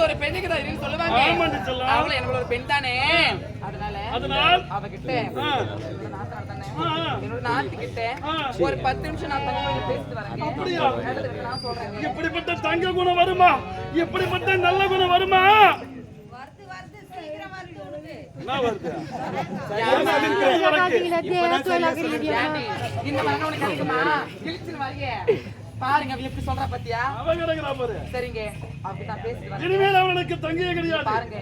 மனசு ஒரு பெண்ணுக்கு தான் இருக்குன்னு சொல்லுவாங்க. அவளும் எனக்கு ஒரு பெண் தானே அதனால அதனால்? அவகிட்ட என்னோட நாத்துக்கிட்ட. ஒரு பத்து நிமிஷம் நான் தனியாக பேசிட்டு வரேன். அப்படியா? நல்லது நான் சொல்றேன். இப்படிப்பட்ட தங்க குணம் வருமா? இப்படிப்பட்ட நல்ல குணம் வருமா? இந்த மகன் கிடைக்குமா? பாருங்க அவ எப்படி சொல்றா பாத்தியா? அவன் கிடக்குறா பாரு. சரிங்க. அப்படி நான் பேசிட்டு இனிமேல் அவனுக்கு தங்கியே கிடையாது. பாருங்க.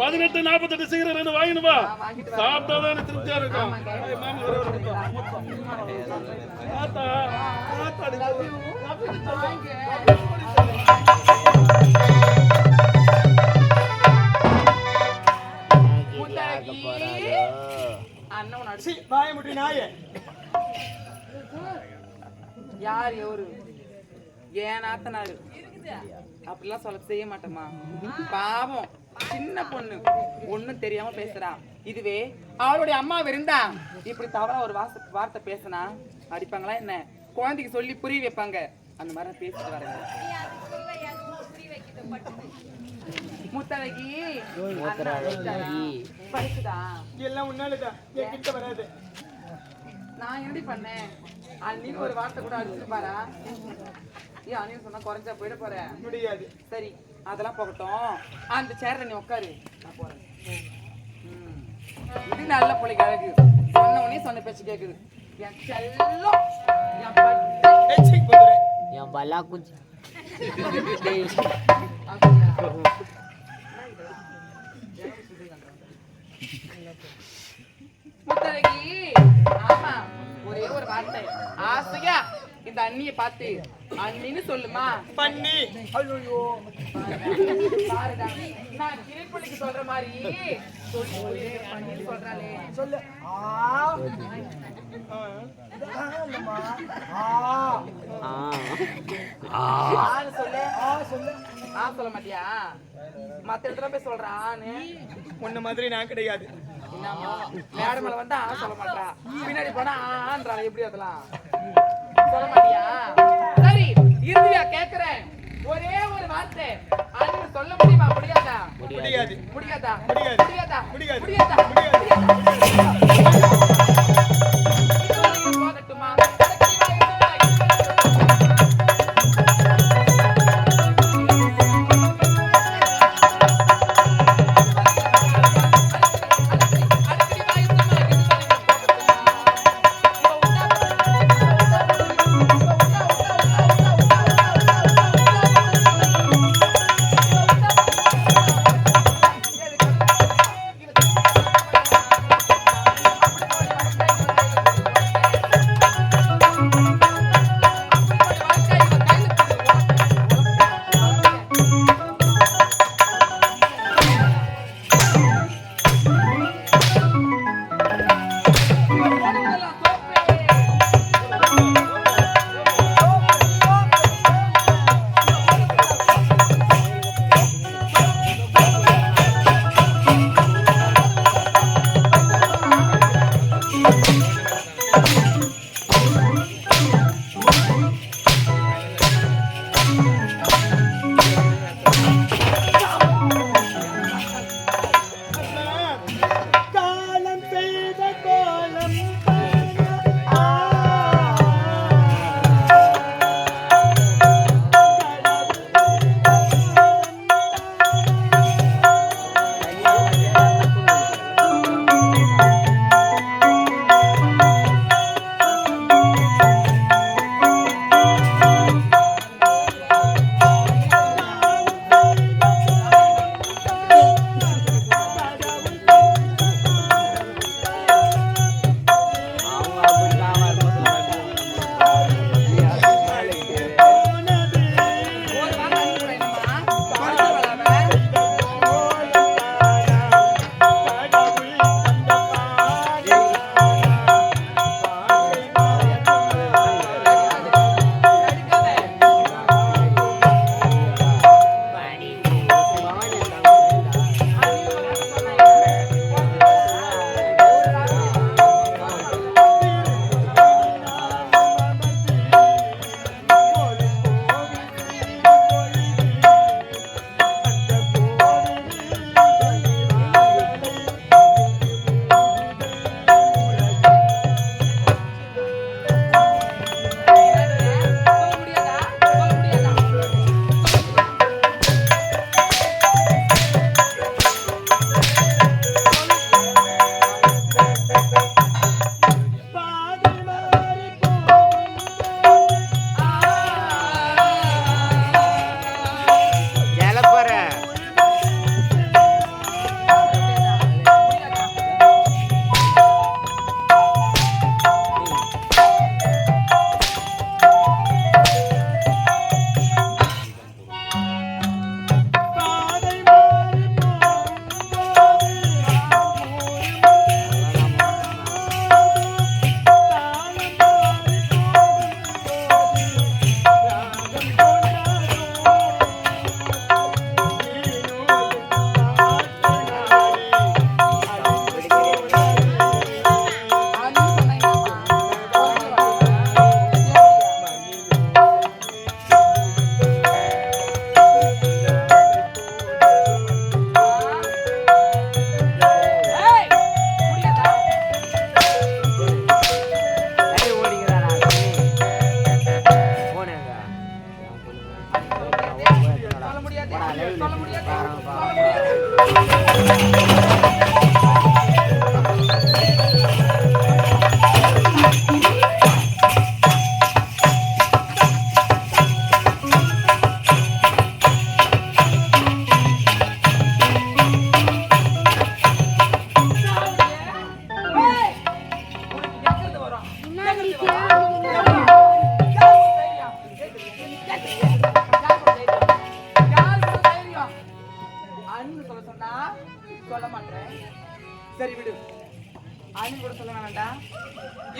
பதினெட்டு நாற்பத்தெட்டு சிகரெட் ரெண்டு வாங்கினு வா. நான் வாங்கிட்டு வரேன். சாப்பிட்டாதான் திருப்தியா இருக்கும். தாத்தா தாத்தா அண்ணன் அடிச்சு வாய முட்டி யார் எவரு? ஏன் நாத்தனாரு அப்படிலாம் சொல்ல செய்ய மாட்டோமா பாவம். சின்ன பொண்ணு. ஒண்ணும் தெரியாம பேசுறா. இதுவே அவளுடைய அம்மா இருந்தா இப்படி தவறா ஒரு வாச வார்த்தை பேசினா அடிப்பாங்களா என்ன? குழந்தைக்கு சொல்லி புரிய வைப்பாங்க. அந்த மாதிரி பேசிட்டு வரேன். முத்தழகி? பறிச்சுதா எல்லாம் உன்னாலதான். என் கிட்ட வராது. நான் என்னடி பண்ணேன்? அண்ணின்னு ஒரு வார்த்தை கூட அடிச்சிருப்பாரா? ஏன் அண்ணின்னு சொன்னா குறைஞ்சா போயிட போறேன் முடியாது. சரி அதெல்லாம் போகட்டும். அந்த சேர்ல நீ உட்காரு. நான் போறேன். ம். இது நல்ல பிள்ளைக்கு அழகு. சொன்ன உடனே சொன்ன பேச்சு கேக்குது. என் செல்லம் என் பட்டு. ஏச்சி வார்த்தை ஆசையா? இந்த அண்ணிய பார்த்து அண்ணின்னு சொல்லுமா? பண்ணி. ஐயோ பாருடா, நான் கிளிப்புள்ளிக்கு சொல்ற மாதிரி சொல்லி பண்ணி சொல்றாளே. சொல்லு. ஆ. ஆ. ஆ, இல்லம்மா. ஆ. ஆன்னு சொல்லு? ஆ சொல்லு. ஆ சொல்ல மாட்டியா? மத்த இடத்துல போய் சொல்ற ஆன்னு உன்ன மாதிரி நான் கிடையாது. மேடம் மேல வந்து சொல்ல மாட்டா. பின்னாடி போனா எப்படி அதெல்லாம்? சொல்ல மாட்டியா? சரி இறுதியா கேக்குறேன். ஒரே ஒரு வார்த்தை. அது சொல்ல முடியுமா? முடியாதா. முடியாது. முடியாதா. முடியாது. முடியாதா. முடியாது.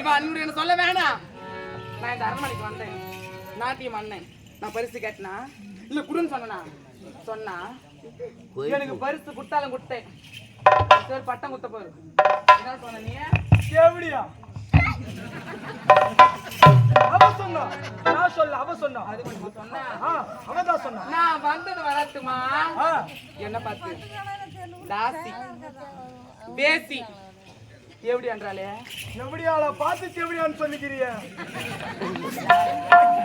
இவா அன்பு என்ன சொல்ல வேணாம். நான் இந்த அரண்மனைக்கு வந்தேன். நாட்டியம் வந்தேன் நான் பரிசு கேட்டனா? இல்ல குடுன்னு சொன்னா. சொன்னா எனக்கு பரிசு கொடுத்தாலும் கொடுத்தேன். சரி பட்டம் குத்த போகுது என்ன சொன்ன நீ? கேவடியா? அவ சொல்ல அவ சொன்னா. அது கொஞ்சம் சொன்னா. அவ தான் சொன்னா. நான் வந்தது வரட்டுமா? என்ன பார்த்து? தாசி பேசி. எப்படி என்றாலே எப்படியாள பார்த்து எப்படியான்னு சொல்லிக்கிறிய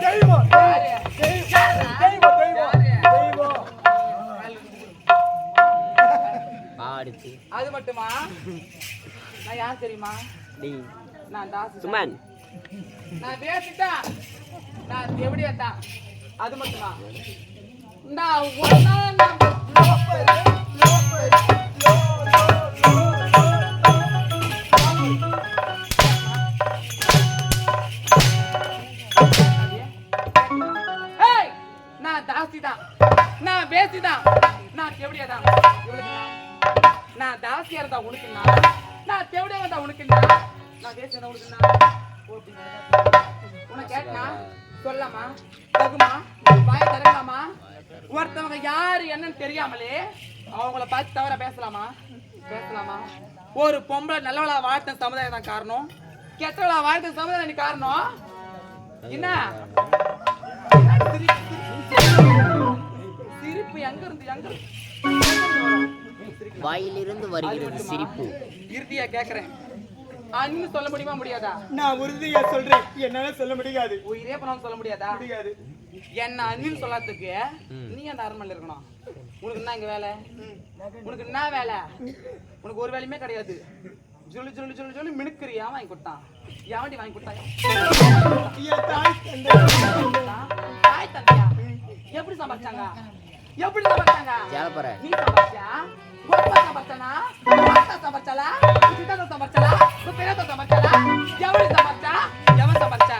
தெய்வம். யாரு? தெய்வம் தெய்வம் தெய்வம் தெய்வம். பாடுச்சு. அது மட்டுமா? நான் யார் தெரியுமா? நீ. நான் தாசி சுமன். நான் பேசிட்டேன் நான் தான். அது மட்டுமா? நான் ஒன்னா நான் நான் தான் இவளுக்கு நான். நான் தாசியா இருந்தா உனக்குன்னா? நான் செவடியா இருந்தா உனக்குன்னா? நான் பேசி இருந்தா உனக்குன்னா உனக்கு கேட்டனா? சொல்லலாமா தகுமா? வாய திறக்கலாமா? ஒருத்தவங்க யாரு என்னன்னு தெரியாமலே அவங்கள பார்த்து தவிர பேசலாமா? பேசலாமா? ஒரு பொம்பளை நல்லவளா வாழ்த்த சமுதாயம் தான் காரணம். கெட்டவளா வாழ்த்த சமுதாயம் காரணம்? என்ன? சிரிப்பு, சிரிப்பு. சிரிப்பு எங்க இருந்து எங்க இருந்து? வாயிலிருந்து வருகிறது சிரிப்பு. இறுதியா கேக்குறேன். அன்னு சொல்ல முடியுமா முடியாதா? நான் உறுதியா சொல்றேன். என்னால சொல்ல முடியாது. உயிரே பண்ணாலும் சொல்ல முடியாதா? முடியாது. என்ன அண்ணின்னு சொல்லாததுக்கு நீ அந்த அரண்மனையில் இருக்கணும். உனக்கு என்ன இங்க வேலை? உனக்கு என்ன வேலை? உனக்கு ஒரு வேலையுமே கிடையாது. சொல்லி சொல்லி சொல்லி சொல்லி மினுக்கிறியா வாங்கி கொடுத்தான். எவன்டி வாங்கி கொடுத்தாங்க என் தாய் தந்தை. தாய் தந்தையா? எப்படி சம்பாதிச்சாங்க? எப்படி சமைச்சாங்க சேலப்பற நீ சமைச்சா గొప్ప సమర్చనా వార్త సమర్చలా ఉచితంలో సమర్చలా నువ్వు పేరుతో సమర్చలా ఎవరి సమర్చా ఎవరు సమర్చా